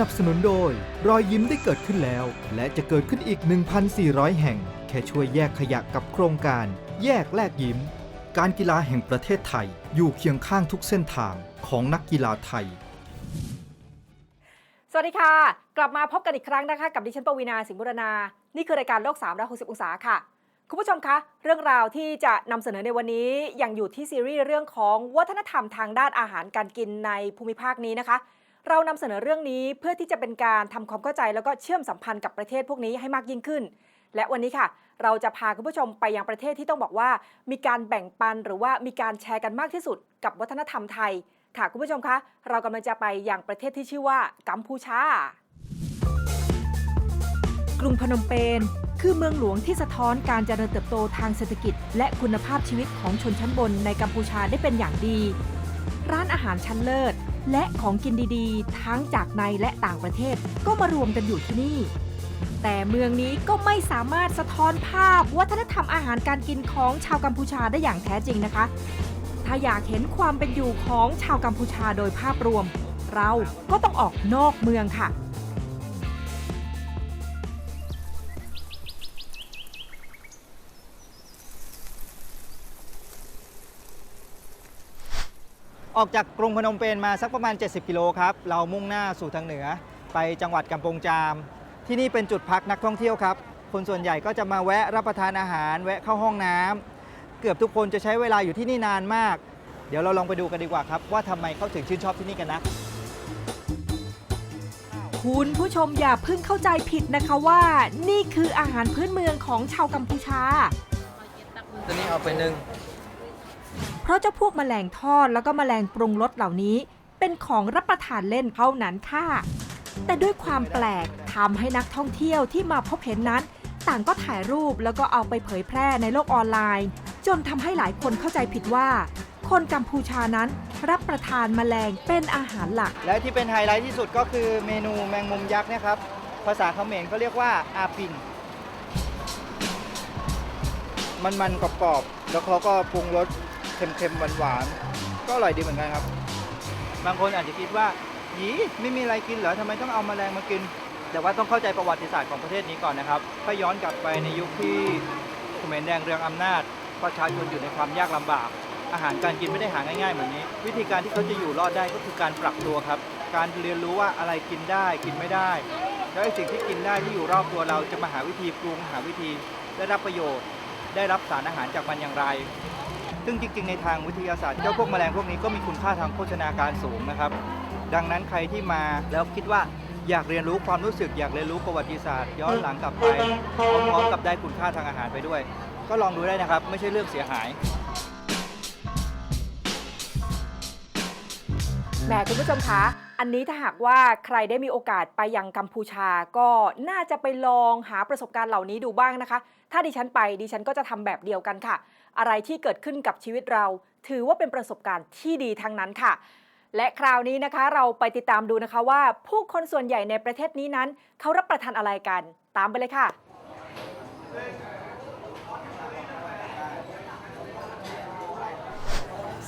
นับสนุนโดย รอยยิ้มได้เกิดขึ้นแล้ว และจะเกิดขึ้นอีก 1,400 แห่ง แค่ช่วยแยกขยะกับโครงการ แยกแลกยิ้ม การกีฬาแห่งประเทศไทย อยู่เคียงข้างทุกเส้นทางของนักกีฬาไทยสวัสดีค่ะ กลับมาพบกันอีกครั้งนะคะ กับดิฉันปวีนาสิงห์บุรณา นี่คือรายการโลก3 6 0องศาค่ะ คุณผู้ชมคะ เรื่องราวที่จะนำเสนอในวันนี้ยังอยู่ที่ซีรีส์เรื่องของวัฒนธรรมทางด้านอาหารการกินในภูมิภาคนี้นะคะ เรานำเสนอเรื่องนี้เพื่อที่จะเป็นการทำความเข้าใจแล้วก็เชื่อมสัมพันธ์กับประเทศพวกนี้ให้มากยิ่งขึ้น และวันนี้ค่ะ เราจะพาคุณผู้ชมไปยังประเทศที่ต้องบอกว่า มีการแบ่งปันหรือว่ามีการแชร์กันมากที่สุด กับวัฒนธรรมไทย ค่ะคุณผู้ชมคะเรากำลังจะไปยังประเทศที่ชื่อว่ากัมพูชากรุงพนมเปญคือเมืองหลวงที่สะท้อนการเจริญเติบโตทางเศรษฐกิจ และคุณภาพชีวิตของชนชั้นบนในกัมพูชาได้เป็นอย่างดี ร้านอาหารชั้นเลิศ และของกินดีๆ ทั้งจากในและต่างประเทศก็มารวมกันอยู่ที่นี่ แต่เมืองนี้ก็ไม่สามารถสะท้อนภาพวัฒนธรรมอาหารการกินของชาวกัมพูชาได้อย่างแท้จริงนะคะ ถ้าอยากเห็นความเป็นอยู่ของชาวกัมพูชาโดยภาพรวม เราก็ต้องออกนอกเมืองค่ะ ออกจากกรุงพนมเปญมาสักประมาณ 70 กิโลครับ เรามุ่งหน้าสู่ทางเหนือ ไปจังหวัดกำปงจาม ที่นี่เป็นจุดพักนักท่องเที่ยวครับ คนส่วนใหญ่ก็จะมาแวะรับประทานอาหาร แวะเข้าห้องน้ำเกือบทุกคนจะใช้เวลาอยู่ที่นี่นานมาก เดี๋ยวเราลองไปดูกันดีกว่าครับ ว่าทำไมเขาถึงชื่นชอบที่นี่กันนะคุณผู้ชมอย่าเพิ่งเข้าใจผิดนะคะว่า นี่คืออาหารพื้นเมืองของชาวกัมพูชา ตัวนี้เอาไปหนึ่งเพ ราะเจ้าพวกแมลงทอดแล้วก็แมลงปรุงรสเหล่านี้ เป็นของรับประทานเล่นเท่านั้นค่ะ แต่ด้วยความแปลกทำให้นักท่องเที่ยวที่มาพบเห็นนั้น ต่างก็ถ่ายรูปแล้วก็เอาไปเผยแพร่ในโลกออนไลน์ จนทำให้หลายคนเข้าใจผิดว่า คนกัมพูชานั้นรับประทานแมลงเป็นอาหารหลัก และที่เป็นไฮไลท์ที่สุดก็คือเมนูแมงมุมยักษ์นะครับ ภาษาเขมรเขาเรียกว่าอาปิงมันมันๆกรอบๆแล้วเขาก็ปรุงรส เค็มๆหวานๆก็อร่อยดีเหมือนกันครับ บางคนอาจจะคิดว่าหยีไม่มีอะไรกินเหรอทำไมต้องเอาแมลงมากิน แต่ว่าต้องเข้าใจประวัติศาสตร์ของประเทศนี้ก่อนนะครับถ้าย้อนกลับไปในยุคที่เขมรแดงเรืองอำนาจประชาชนอยู่ในความยากลำบาก อาหารการกินไม่ได้หาง่ายๆเหมือนนี้ วิธีการที่เขาจะอยู่รอดได้ก็คือการปรับตัวครับ การเรียนรู้ว่าอะไรกินได้กินไม่ได้ แล้วไอ้สิ่งที่กินได้ที่อยู่รอบตัวเราจะมาหาวิธีปรุงหาวิธีได้รับประโยชน์ ได้รับสารอาหารจากมันอย่างไร ซึ่งจริง ๆ ในทางวิทยาศาสตร์เจ้าพวกแมลงพวกนี้ก็มีคุณค่าทางโภชนาการสูงนะครับ ดังนั้นใครที่มาแล้วคิดว่าอยากเรียนรู้ความรู้สึก อยากเรียนรู้ประวัติศาสตร์ ย้อนหลังกลับไปพร้อมๆกับได้คุณค่าทางอาหารไปด้วย ก็ลองดูได้นะครับ ไม่ใช่เรื่องเสียหาย แหมคุณผู้ชมคะ อันนี้ถ้าหากว่าใครได้มีโอกาสไปยังกัมพูชา ก็น่าจะไปลองหาประสบการณ์เหล่านี้ดูบ้างนะคะ ถ้าดิฉันไปดิฉันก็จะทำแบบเดียวกันค่ะ อะไรที่เกิดขึ้นกับชีวิตเรา ถือว่าเป็นประสบการณ์ที่ดีทั้งนั้นค่ะ และคราวนี้นะคะเราไปติดตามดูนะคะว่า ผู้คนส่วนใหญ่ในประเทศนี้นั้น เขารับประทานอะไรกัน ตามไปเลยค่ะ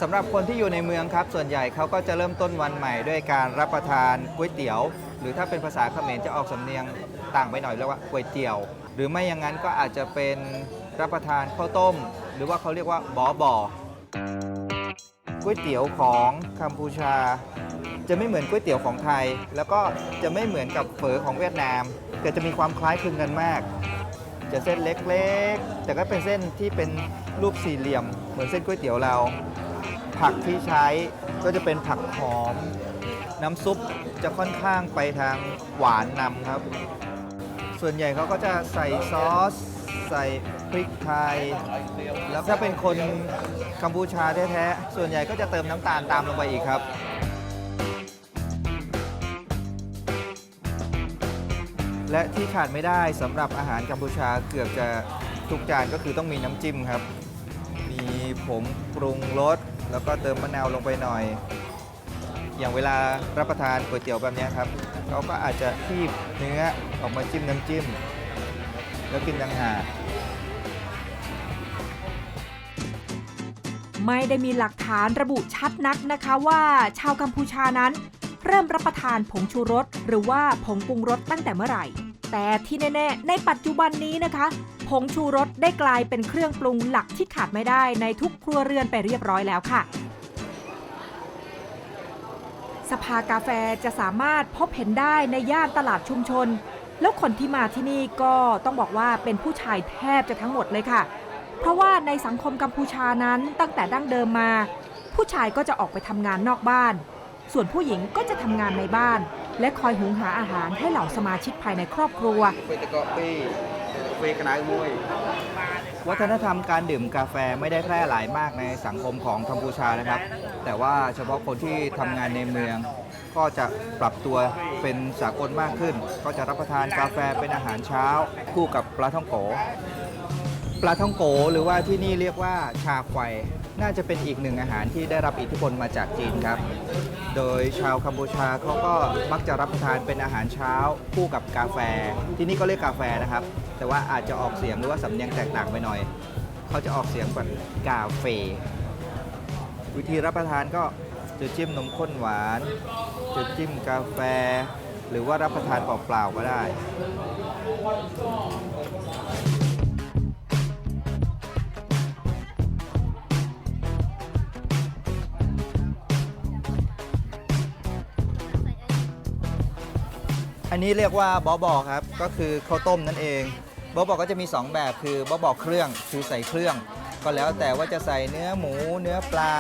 สำหรับคนที่อยู่ในเมืองครับ ส่วนใหญ่เขาก็จะเริ่มต้นวันใหม่ด้วยการรับประทานก๋วยเตี๋ยว หรือถ้าเป็นภาษาเขมรจะออกสำเนียงต่างไปหน่อยเรียกว่าก๋วยเตี๋ยว หรือไม่อย่างนั้นก็อาจจะเป็น รับประทานข้าวต้ม หรือว่าเขาเรียกว่าบอบอก๋วยเตี๋ยวของกัมพูชา จะไม่เหมือนก๋วยเตี๋ยวของไทย แล้วก็จะไม่เหมือนกับเฝอของเวียดนามแต่จะมีความคล้ายคลึงกันมาก จะเส้นเล็กๆ แต่ก็เป็นเส้นที่เป็นรูปสี่เหลี่ยม เหมือนเส้นก๋วยเตี๋ยวเรา ผักที่ใช้ก็จะเป็นผักหอม น้ำซุปจะค่อนข้างไปทางหวานนำครับ ส่วนใหญ่เขาก็จะใส่ซอส ใส่พริกไทย แล้วถ้าเป็นคนกัมพูชาแท้ๆ ส่วนใหญ่ก็จะเติมน้ำตาลตามลงไปอีกครับ และที่ขาดไม่ได้สำหรับอาหารกัมพูชาเกือบจะทุกจานก็คือต้องมีน้ำจิ้มครับ มีผงปรุงรสแล้วก็เติมมะนาวลงไปหน่อย อย่างเวลารับประทานก๋วยเตี๋ยวแบบนี้ครับเขาก็อาจจะคีบเนื้อออกมาจิ้มน้ำจิ้ม แล้วกินต่างหากไม่ได้มีหลักฐานระบุชัดนักนะคะว่า ชาวกัมพูชานั้น เริ่มรับประทานผงชูรส หรือว่าผงปรุงรสตั้งแต่เมื่อไหร่ แต่ที่แน่ๆ ในปัจจุบันนี้นะคะ ผงชูรสได้กลายเป็นเครื่องปรุงหลักที่ขาดไม่ได้ในทุกครัวเรือนไปเรียบร้อยแล้วค่ะ สภากาแฟจะสามารถพบเห็นได้ในย่านตลาดชุมชน แล้วคนที่มาที่นี่ก็ต้องบอกว่าเป็นผู้ชายแทบจะทั้งหมดเลยค่ะ เพราะว่าในสังคมกัมพูชานั้นตั้งแต่ดั้งเดิมมา ผู้ชายก็จะออกไปทำงานนอกบ้าน ส่วนผู้หญิงก็จะทำงานในบ้าน และคอยหุงหาอาหารให้เหล่าสมาชิกภายในครอบครัว เฟคณะมวย วัฒนธรรมการดื่มกาแฟไม่ได้แพร่หลายมากในสังคมของกัมพูชานะครับ แต่ว่าเฉพาะคนที่ทำงานในเมือง ก็จะปรับตัวเป็นสากลมากขึ้น ก็จะรับประทานกาแฟเป็นอาหารเช้า คู่กับปลาท่องโก ปลาท่องโกหรือว่าที่นี่เรียกว่าชาควายน่าจะเป็นอีกหนึ่งอาหารที่ได้รับอิทธิพลมาจากจีนครับ โดยชาวกัมพูชาเขาก็มักจะรับประทานเป็นอาหารเช้าคู่กับกาแฟ ที่นี่ก็เรียกกาแฟนะครับ แต่ว่าอาจจะออกเสียงหรือว่าสำเนียงแตกต่างไปหน่อย เขาจะออกเสียงแบบกาเฟ วิธีรับประทานก็จะจิ้มนมข้นหวาน จะจิ้มกาแฟ หรือว่ารับประทานเปล่าๆก็ได้ อันนี้เรียกว่าบอบอครับ ก็คือข้าวต้มนั่นเองบอบอก็จะมี 2 แบบคือบอบอเครื่องคือใส่เครื่อง ก็แล้วแต่ว่าจะใส่เนื้อหมู เนื้อปลา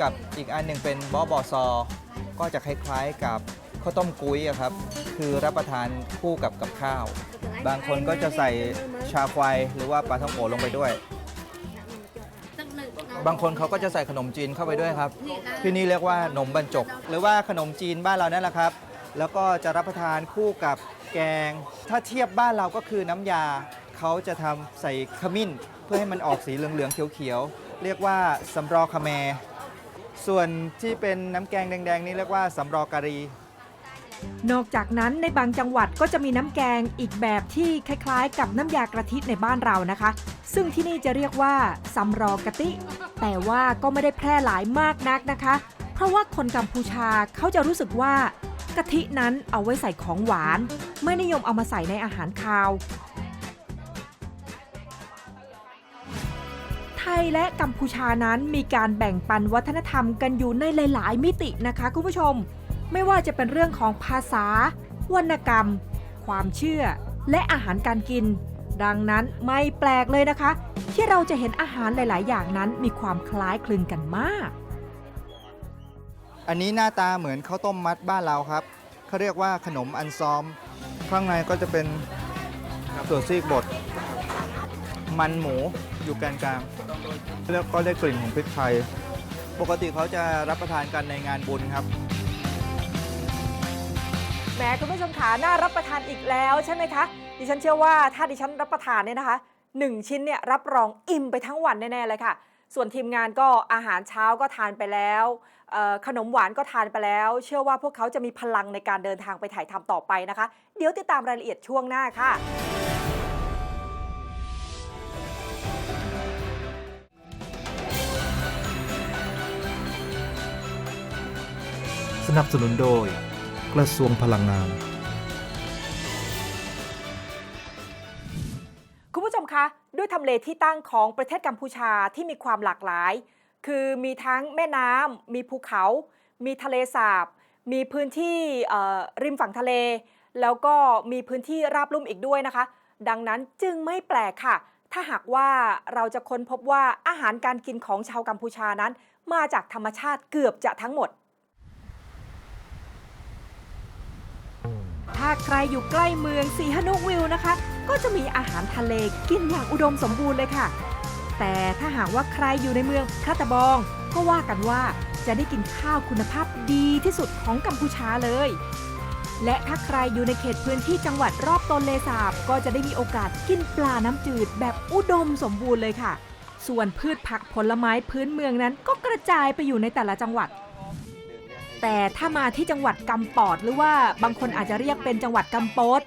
กับอีกอันหนึ่งเป็นบอบอซอ ก็จะคล้ายๆกับข้าวต้มกุ้ยอะครับ คือรับประทานคู่กับกับข้าว บางคนก็จะใส่ชาควายหรือว่าปลาท่องโกลงไปด้วย บางคนเขาก็จะใส่ขนมจีนเข้าไปด้วยครับ ที่นี่เรียกว่าขนมบรรจกหรือว่าขนมจีนบ้านเรานั่นแหละครับ แล้วก็จะรับประทานคู่กับแกง ถ้าเทียบบ้านเราก็คือน้ำยา เขาจะทำใส่ขมิ้น เพื่อให้มันออกสีเหลือง ๆ เขียว ๆ เรียกว่าสำรอคาแม ส่วนที่เป็นน้ำแกงแดง ๆ นี่เรียกว่าสำรอกะรี นอกจากนั้นในบางจังหวัดก็จะมีน้ำแกงอีกแบบที่คล้าย ๆ กับน้ำยากระทิในบ้านเรานะคะ ซึ่งที่นี่จะเรียกว่าซัมรอกะติ แต่ว่าก็ไม่ได้แพร่หลายมากนักนะคะ เพราะว่าคนกัมพูชาเขาจะรู้สึกว่า กะทินั้นเอาไว้ใส่ของหวาน ไม่นิยมเอามาใส่ในอาหารคาว ไทยและกัมพูชานั้นมีการแบ่งปันวัฒนธรรมกันอยู่ในหลาย ๆ มิตินะคะคุณผู้ชม ไม่ว่าจะเป็นเรื่องของภาษา วรรณกรรม ความเชื่อ และอาหารการกิน ดังนั้นไม่แปลกเลยนะคะ ที่เราจะเห็นอาหารหลาย ๆ อย่างนั้นมีความคล้ายคลึงกันมาก อันนี้หน้าตาเหมือนข้าวต้มมัดบ้านเราครับเขาเรียกว่าขนมอันซอม ข้างในก็จะเป็นถั่วนซีกบด มันหมูอยู่แกนกลางแล้วก็ได้กลิ่นของพริกไทย ปกติเขาจะรับประทานกันในงานบุญครับแหมคุณผู้ชมขาน่ารับประทานอีกแล้วใช่ไหมคะ ดิฉันเชื่อว่าถ้าดิฉันรับประทานเนี่ยนะคะหนึ่งชิ้นเนี่ยรับรองอิ่มไปทั้งวันแน่ๆเลยค่ะ ส่วนทีมงานก็อาหารเช้าก็ทานไปแล้ว ขนมหวานก็ทานไปแล้ว เชื่อว่าพวกเขาจะมีพลังในการเดินทางไปถ่ายทำต่อไปนะคะ เดี๋ยวติดตามรายละเอียดช่วงหน้าค่ะสนับสนุนโดย กระทรวงพลังงาน คุณผู้ชมคะ ด้วยทำเลที่ตั้งของประเทศกัมพูชาที่มีความหลากหลาย คือมีทั้งแม่น้ำมีภูเขา มีทะเลสาบ มีพื้นที่เอ่อริมฝั่งทะเล แล้วก็มีพื้นที่ราบลุ่มอีกด้วยนะคะ ดังนั้นจึงไม่แปลกค่ะ ถ้าหากว่าเราจะค้นพบว่าอาหารการกินของชาวกัมพูชานั้น มาจากธรรมชาติเกือบจะทั้งหมด ถ้าใครอยู่ใกล้เมืองสีหนุกวิวนะคะ ก็จะมีอาหารทะเลกินอย่างอุดมสมบูรณ์เลยค่ะ แต่ถ้าหากว่าใครอยู่ในเมืองพระตะบอง ก็ว่ากันว่าจะได้กินข้าวคุณภาพดีที่สุดของกัมพูชาเลย และถ้าใครอยู่ในเขตพื้นที่จังหวัดรอบตนเลสาบ ก็จะได้มีโอกาสกินปลาน้ำจืดแบบอุดมสมบูรณ์เลยค่ะ ส่วนพืชผักผลไม้พื้นเมืองนั้นก็กระจายไปอยู่ในแต่ละจังหวัด แต่ถ้ามาที่จังหวัดกำปอดหรือว่าบางคนอาจจะเรียกเป็นจังหวัดกำโปด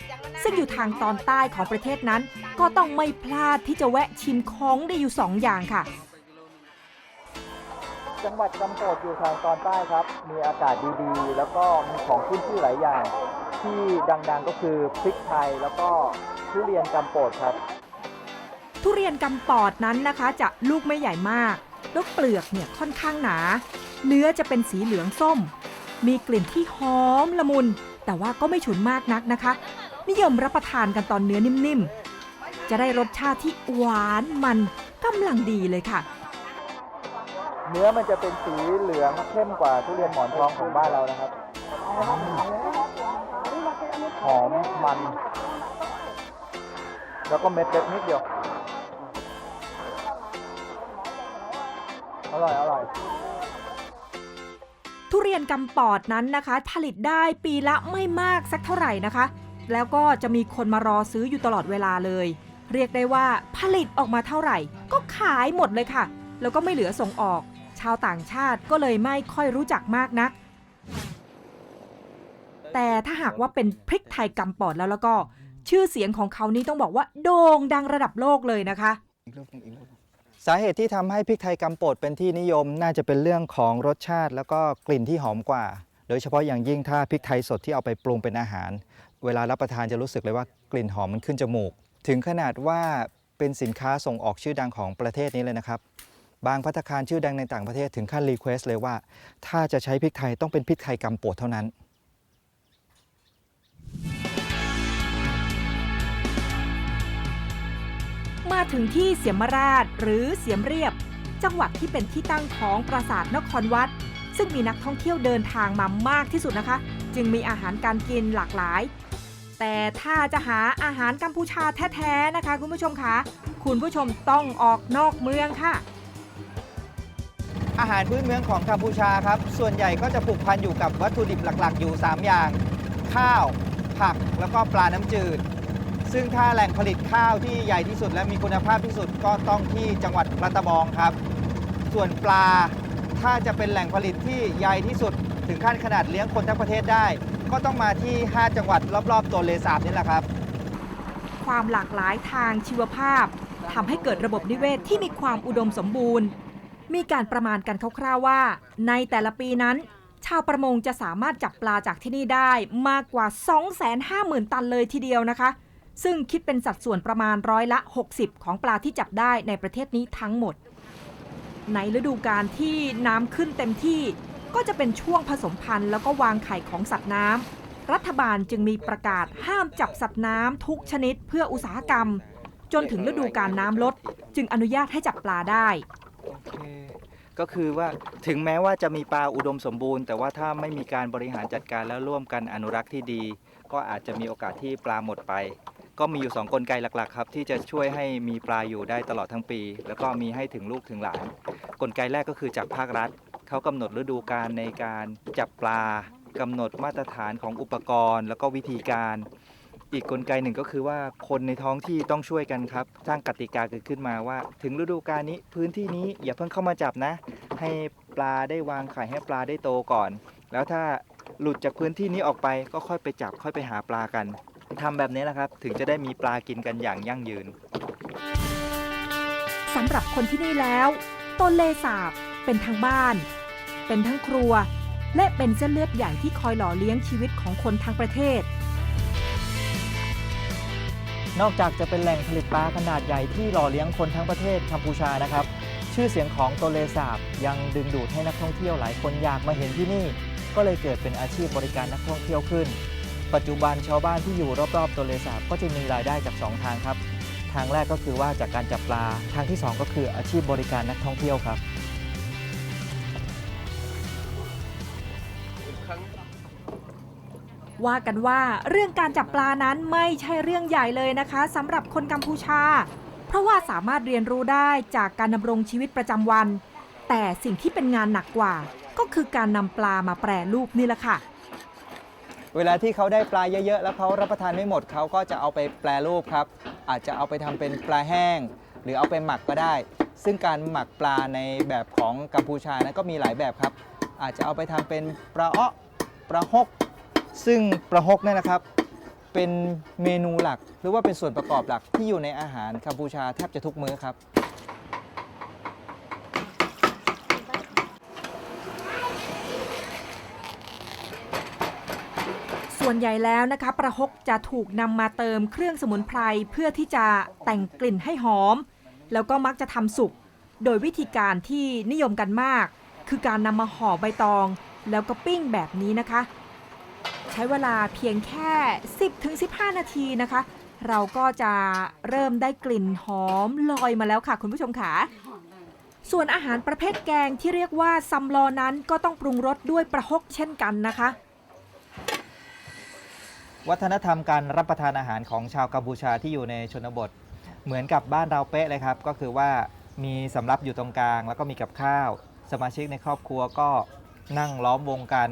ซึ่งอยู่ทางตอนใต้ของประเทศนั้น ก็ต้องไม่พลาดที่จะแวะชิมของได้อยู่สองอย่างค่ะ จังหวัดกำโปดอยู่ทางตอนใต้ครับ มีอากาศดีๆ แล้วก็มีของขึ้นชื่อหลายอย่าง ที่ดังๆก็คือพริกไทยแล้วก็ทุเรียนกำโปดครับ ทุเรียนกำปอดนั้นนะคะ จะลูกไม่ใหญ่มากแล้วเปลือกเนี่ยค่อนข้างหนา เนื้อจะเป็นสีเหลืองส้ม มีกลิ่นที่หอมละมุน แต่ว่าก็ไม่ฉุนมากนักนะคะ นิยมรับประทานกันตอนเนื้อนิ่มๆ จะได้รสชาติที่หวานมันกำลังดีเลยค่ะ เนื้อมันจะเป็นสีเหลืองเข้มกว่าทุเรียนหมอนทองของบ้านเรานะครับหอมมัน แล้วก็เม็ดเล็กนิดเดียว อร่อย อร่อย ทุเรียนกำปอดนั้นนะคะ ผลิตได้ปีละไม่มากสักเท่าไหร่นะคะ แล้วก็จะมีคนมารอซื้ออยู่ตลอดเวลาเลย เรียกได้ว่าผลิตออกมาเท่าไหร่ ก็ขายหมดเลยค่ะ แล้วก็ไม่เหลือส่งออก ชาวต่างชาติก็เลยไม่ค่อยรู้จักมากนัก แต่ถ้าหากว่าเป็นพริกไทยกำปอดแล้วแล้วก็ ชื่อเสียงของเขานี้ต้องบอกว่าโด่งดังระดับโลกเลยนะคะ สาเหตุที่ทำให้พริกไทยกำปดเป็นที่นิยมน่าจะเป็นเรื่องของรสชาติ แล้วก็กลิ่นที่หอมกว่า โดยเฉพาะอย่างยิ่งถ้าพริกไทยสดที่เอาไปปรุงเป็นอาหาร เวลารับประทานจะรู้สึกเลยว่ากลิ่นหอมมันขึ้นจมูก ถึงขนาดว่าเป็นสินค้าส่งออกชื่อดังของประเทศนี้เลยนะครับ บางพัตตาคารชื่อดังในต่างประเทศถึงขั้นรีเควสเลยว่า ถ้าจะใช้พริกไทยต้องเป็นพริกไทยกำปดเท่านั้น ถึงที่เสียมราชหรือเสียมเรียบ จังหวัดที่เป็นที่ตั้งของปราสาทนครวัด ซึ่งมีนักท่องเที่ยวเดินทางมามากที่สุดนะคะ จึงมีอาหารการกินหลากหลาย แต่ถ้าจะหาอาหารกัมพูชาแท้ๆนะคะ คุณผู้ชมคะคุณผู้ชมต้องออกนอกเมืองค่ะ อาหารพื้นเมืองของกัมพูชาครับ ส่วนใหญ่ก็จะผูกพันอยู่กับวัตถุดิบหลักๆ อยู่ 3 อย่าง ข้าว ผักแล้วก็ปลาน้ำจืด ซึ่งถ้าแหล่งผลิตข้าวที่ใหญ่ที่สุดและมีคุณภาพที่สุดก็ต้องที่จังหวัดรัตบองครับ ส่วนปลาถ้าจะเป็นแหล่งผลิตที่ใหญ่ที่สุด ถึงขั้นขนาดเลี้ยงคนทั้งประเทศได้ ก็ต้องมาที่ 5 จังหวัดรอบๆ ตัวเลสาบนี่แหละครับ ความหลากหลายทางชีวภาพทำให้เกิดระบบนิเวศที่มีความอุดมสมบูรณ์ มีการประมาณกันคร่าวๆว่า ในแต่ละปีนั้น ชาวประมงจะสามารถจับปลาจากที่นี่ได้มากกว่า 250,000 ตันเลยทีเดียวนะคะ ซึ่งคิดเป็นสัดส่วนประมาณร้อยละ 60 ของปลาที่จับได้ในประเทศนี้ทั้งหมด ในฤดูกาลที่น้ำขึ้นเต็มที่ก็จะเป็นช่วงผสมพันธุ์แล้วก็วางไข่ของสัตว์น้ำรัฐบาลจึงมีประกาศห้ามจับสัตว์น้ำทุกชนิดเพื่ออุตสาหกรรม จนถึงฤดูการน้ำลด จึงอนุญาตให้จับปลาได้ ก็คือว่าถึงแม้ว่าจะมีปลาอุดมสมบูรณ์ แต่ว่าถ้าไม่มีการบริหารจัดการแล้วร่วมกันอนุรักษ์ที่ดี ก็อาจจะมีโอกาสที่ปลาหมดไป ก็มีอยู่ 2 กลไกหลักๆครับที่จะช่วยให้มีปลาอยู่ได้ตลอดทั้งปี แล้วก็มีให้ถึงลูกถึงหลาน กลไกแรกก็คือจากภาครัฐเขากำหนดฤดูกาลในการจับปลากำหนดมาตรฐานของอุปกรณ์ แล้วก็วิธีการอีกกลไกหนึ่งก็คือว่าคนในท้องที่ต้องช่วยกันครับ สร้างกติกาเกิดขึ้นมาว่า ถึงฤดูกาลนี้พื้นที่นี้อย่าเพิ่งเข้ามาจับนะ ให้ปลาได้วางไข่ให้ปลาได้โตก่อน แล้วถ้าหลุดจากพื้นที่นี้ออกไปก็ค่อยไปจับค่อยไปหาปลากัน ทำแบบนี้แหละครับ ถึงจะได้มีปลากินกันอย่างยั่งยืนสำหรับคนที่นี่แล้วต้นเลสาบเป็นทั้งบ้าน เป็นทั้งครัว และเป็นเส้นเลือดใหญ่ที่คอยหล่อเลี้ยงชีวิตของคนทั้งประเทศ นอกจากจะเป็นแหล่งผลิตปลาขนาดใหญ่ที่หล่อเลี้ยงคนทั้งประเทศกัมพูชานะครับ ชื่อเสียงของโตเลสาบยังดึงดูดให้นักท่องเที่ยวหลายคนอยากมาเห็นที่นี่ ก็เลยเกิดเป็นอาชีพบริการนักท่องเที่ยวขึ้น ปัจจุบันชาวบ้านที่อยู่รอบๆโตเลสาบก็จะมีรายได้จาก 2 ทางครับ ทางแรกก็คือว่าจากการจับปลา ทางที่ 2 ก็คืออาชีพบริการนักท่องเที่ยวครับว่ากันว่าเรื่องการจับปลานั้นไม่ใช่เรื่องใหญ่เลยนะคะสำหรับคนกัมพูชา เพราะว่าสามารถเรียนรู้ได้จากการดำรงชีวิตประจำวัน แต่สิ่งที่เป็นงานหนักกว่า ก็คือการนำปลามาแปรรูปนี่แหละค่ะ เวลาที่เขาได้ปลาเยอะๆ แล้วเขารับประทานไม่หมดเขาก็จะเอาไปแปรรูปครับ อาจจะเอาไปทำเป็นปลาแห้ง หรือเอาไปหมักก็ได้ ซึ่งการหมักปลาในแบบของกัมพูชานั้นก็มีหลายแบบครับ อาจจะเอาไปทำเป็นปลาอ้อปลาฮก ซึ่งปลาฮกเนี่ยนะครับเป็นเมนูหลักหรือว่าเป็นส่วนประกอบหลักที่อยู่ในอาหารกัมพูชาแทบจะทุกมื้อครับ วนใหญ่แล้วนะคะประฮกจะถูกนำมาเติมเครื่องสมุนไพรเพื่อที่จะแต่งกลิ่นให้หอม แล้วก็มักจะทำสุกโดยวิธีการที่นิยมกันมาก คือการนำมาห่อใบตอง แล้วก็ปิ้งแบบนี้นะคะ ใช้เวลาเพียงแค่ 10-15 นาทีนะคะ เราก็จะเริ่มได้กลิ่นหอมลอยมาแล้วค่ะ คุณผู้ชมค่ะส่วนอาหารประเภทแกงที่เรียกว่าซัมลอนั้นก็ต้องปรุงรสด้วยประฮกเช่นกันนะคะ วัฒนธรรมการรับประทานอาหารของชาวกัมพูชาที่อยู่ในชนบท เหมือนกับบ้านเราเป๊ะเลยครับ ก็คือว่ามีสำรับอยู่ตรงกลาง แล้วก็มีกับข้าว สมาชิกในครอบครัวก็นั่งล้อมวงกัน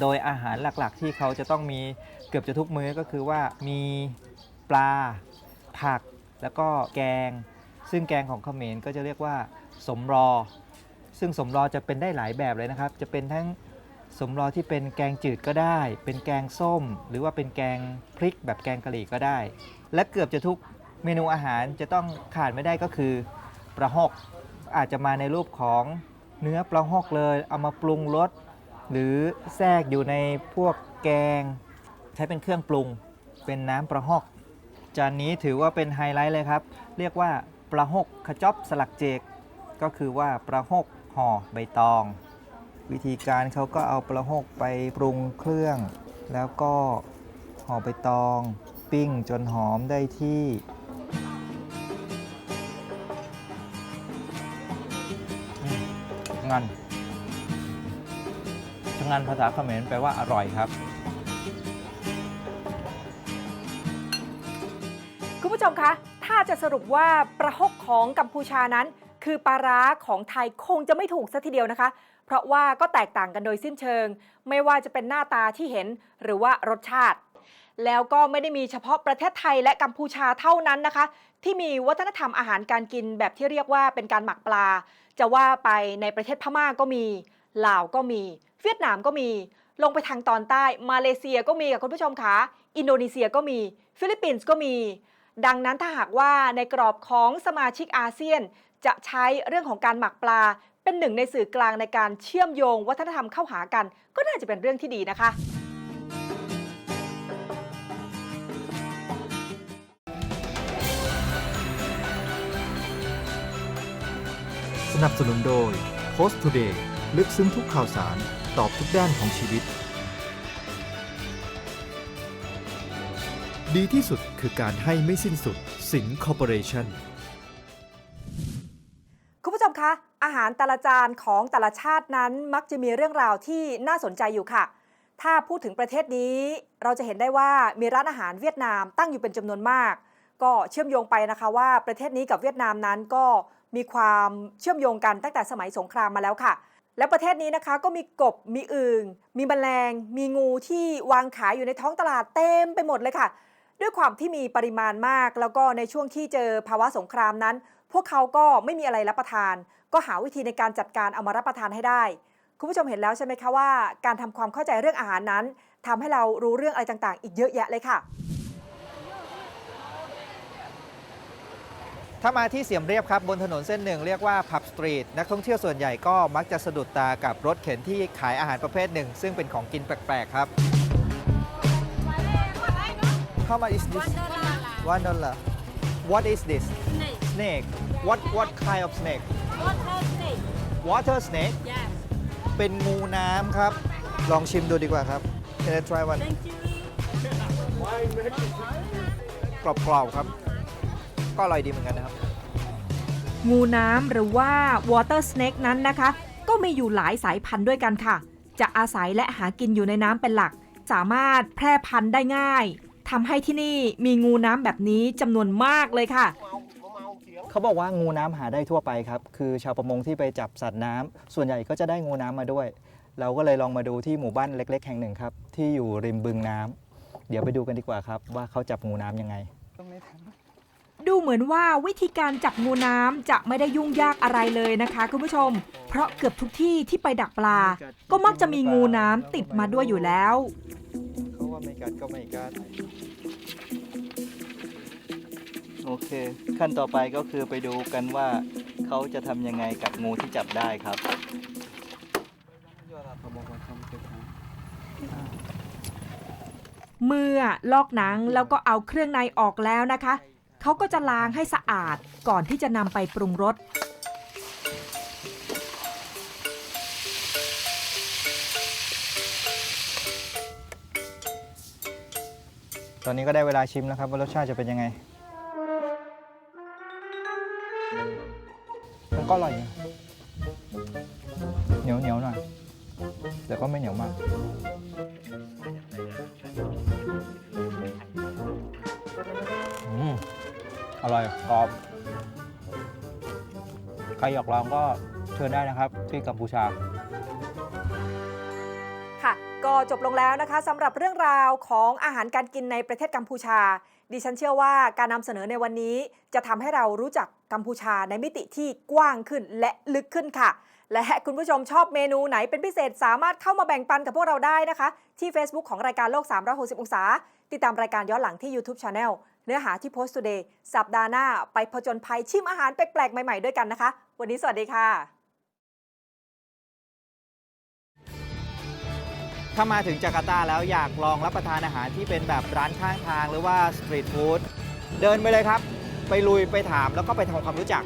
โดยอาหารหลักๆ ที่เขาจะต้องมีเกือบจะทุกมื้อก็คือว่ามีปลา ผัก แล้วก็แกง ซึ่งแกงของเขมรก็จะเรียกว่า สมรอ ซึ่งสมรอจะเป็นได้หลายแบบเลยนะครับ จะเป็นทั้ง สมรอที่เป็นแกงจืดก็ได้ เป็นแกงส้ม หรือว่าเป็นแกงพริกแบบแกงกะหรี่ก็ได้ และเกือบจะทุกเมนูอาหารจะต้องขาดไม่ได้ก็คือปลาฮอกอาจจะมาในรูปของเนื้อปลาฮอกเลย เอามาปรุงรสหรือแทรกอยู่ในพวกแกง ใช้เป็นเครื่องปรุง เป็นน้ำปลาฮอกจานนี้ถือว่าเป็นไฮไลท์เลยครับ เรียกว่าปลาฮกขจอบสลักเจก ก็คือว่าปลาฮกห่อใบตอง วิธีการเขาก็เอาปลาหกไปปรุงเครื่อง แล้วก็ห่อใบตองปิ้งจนหอมได้ที่อืมงันชะงันภาษาเขมรแปลว่าอร่อยครับ คุณผู้ชมคะ ถ้าจะสรุปว่าประฮกของกัมพูชานั้น คือปลาร้าของไทยคงจะไม่ถูกซะทีเดียวนะคะ เพราะว่าก็แตกต่างกันโดยสิ้นเชิง ไม่ว่าจะเป็นหน้าตาที่เห็นหรือว่ารสชาติ แล้วก็ไม่ได้มีเฉพาะประเทศไทยและกัมพูชาเท่านั้นนะคะ ที่มีวัฒนธรรมอาหารการกินแบบที่เรียกว่าเป็นการหมักปลา จะว่าไปในประเทศพม่าก็มีลาวก็มี เวียดนามก็มี ลงไปทางตอนใต้ มาเลเซียก็มีกับคุณผู้ชมคะอินโดนีเซียก็มี ฟิลิปปินส์ก็มี ดังนั้นถ้าหากว่าในกรอบของสมาชิกอาเซียน จะใช้เรื่องของการหมักปลา เป็นหนึ่งในสื่อกลางในการเชื่อมโยงวัฒนธรรมเข้าหากัน ก็น่าจะเป็นเรื่องที่ดีนะคะ สนับสนุนโดย Post Today ลึกซึ้งทุกข่าวสารตอบทุกด้านของชีวิต ดีที่สุดคือการให้ไม่สิ้นสุดสิงคอร์ปอเรชั่นาหารแต่ละจานของแต่ละชาตินั้นมักจะมีเรื่องราวที่น่าสนใจอยู่ค่ะ ถ้าพูดถึงประเทศนี้ เราจะเห็นได้ว่ามีร้านอาหารเวียดนามตั้งอยู่เป็นจำนวนมาก ก็เชื่อมโยงไปนะคะว่าประเทศนี้กับเวียดนามนั้นก็มีความเชื่อมโยงกันตั้งแต่สมัยสงครามมาแล้วค่ะ และประเทศนี้นะคะก็มีกบ มีอึ่งมีแมลง มีงูที่วางขายอยู่ในท้องตลาดเต็มไปหมดเลยค่ะ ด้วยความที่มีปริมาณมาก แล้วก็ในช่วงที่เจอภาวะสงครามนั้น พวกเขาก็ไม่มีอะไรรับประทาน ก็หาวิธีในการจัดการเอามารับประทานให้ได้ คุณผู้ชมเห็นแล้วใช่ไหมคะว่า การทำความเข้าใจเรื่องอาหารนั้นทำให้เรารู้เรื่องอะไรต่างๆ อีกเยอะแยะเลยค่ะ ถ้ามาที่เสียมเรียบครับบนถนนเส้นหนึ่งเรียกว่าพับสตรีทนักท่องเที่ยวส่วนใหญ่ก็มักจะสะดุดตากับรถเข็นที่ขายอาหารประเภทหนึ่ง ซึ่งเป็นของกินแปลกๆครับ How much is this one dollar What is this Snake. Snake What what kind of snake Water snake. Water snake Yes. เป็นงูน้ำครับ ลองชิมดูดีกว่าครับ Can I try one Thank you. กรอบๆครับ ก็อร่อยดีเหมือนกันนะครับ งูน้ำหรือว่า water snake นั้นนะคะ ก็มีอยู่หลายสายพันธุ์ด้วยกันค่ะ จะอาศัยและหากินอยู่ในน้ำเป็นหลัก สามารถแพร่พันธุ์ได้ง่ายทำให้ที่นี่มีงูน้ำแบบนี้จำนวนมากเลยค่ะ เขาบอกว่างูน้ำหาได้ทั่วไปครับ คือชาวประมงที่ไปจับสัตว์น้ำส่วนใหญ่ก็จะได้งูน้ำมาด้วย เราก็เลยลองมาดูที่หมู่บ้านเล็ก ๆ แห่งหนึ่งครับ ที่อยู่ริมบึงน้ำเดี๋ยวไปดูกันดีกว่าครับ ว่าเขาจับงูน้ำยังไง ดูเหมือนว่าวิธีการจับงูน้ำจะไม่ได้ยุ่งยากอะไรเลยนะคะคุณผู้ชม เพราะเกือบทุกที่ที่ไปดักปลา ก็มักจะมีงูน้ำติดมาด้วยอยู่แล้วเขาว่าไม่กัดก็ไม่กัด โอเค ขั้นต่อไปก็คือไปดูกันว่าเขาจะทำยังไงกับงูที่จับได้ครับเมื่อลอกหนังแล้วก็เอาเครื่องในออกแล้วนะคะ เขาก็จะล้างให้สะอาดก่อนที่จะนำไปปรุงรสตอนนี้ก็ได้เวลาชิมแล้วครับว่ารสชาติจะเป็นยังไง มันก็อร่อยนะเหนียวเหนียวหน่อยแต่ก็ไม่เหนียวมาก อืม อร่อยกรอบ ใครอยากลองก็เชิญได้นะครับ ที่กัมพูชา ค่ะ ก็จบลงแล้วนะคะสำหรับเรื่องราวของอาหารการกินในประเทศกัมพูชา ดิฉันเชื่อว่าการนำเสนอในวันนี้จะทำให้เรารู้จัก กัมพูชาในมิติที่กว้างขึ้นและลึกขึ้นค่ะ และคุณผู้ชมชอบเมนูไหนเป็นพิเศษสามารถเข้ามาแบ่งปันกับพวกเราได้นะคะ ที่ Facebook ของรายการโลก 360 องศา ติดตามรายการย้อนหลังที่ YouTube Channel เนื้อหาที่ Post Today สัปดาห์หน้าไปผจญภัยชิมอาหารแปลกๆ ใหม่ๆ ด้วยกันนะคะ วันนี้สวัสดีค่ะ ถ้ามาถึงจาการ์ตาแล้วอยากลองรับประทานอาหารที่เป็นแบบร้านข้างทางหรือว่าสตรีทฟู้ดเดินไปเลยครับ ไปลุยไปถามแล้วก็ไปทำความรู้จัก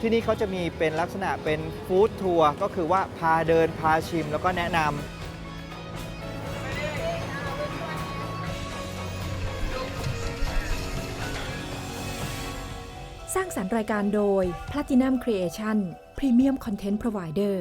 ที่นี่เขาจะมีเป็นลักษณะเป็นฟู้ดทัวร์ก็คือว่าพาเดินพาชิมแล้วก็แนะนำสร้างสรรค์รายการโดย Platinum Creation Premium Content Provider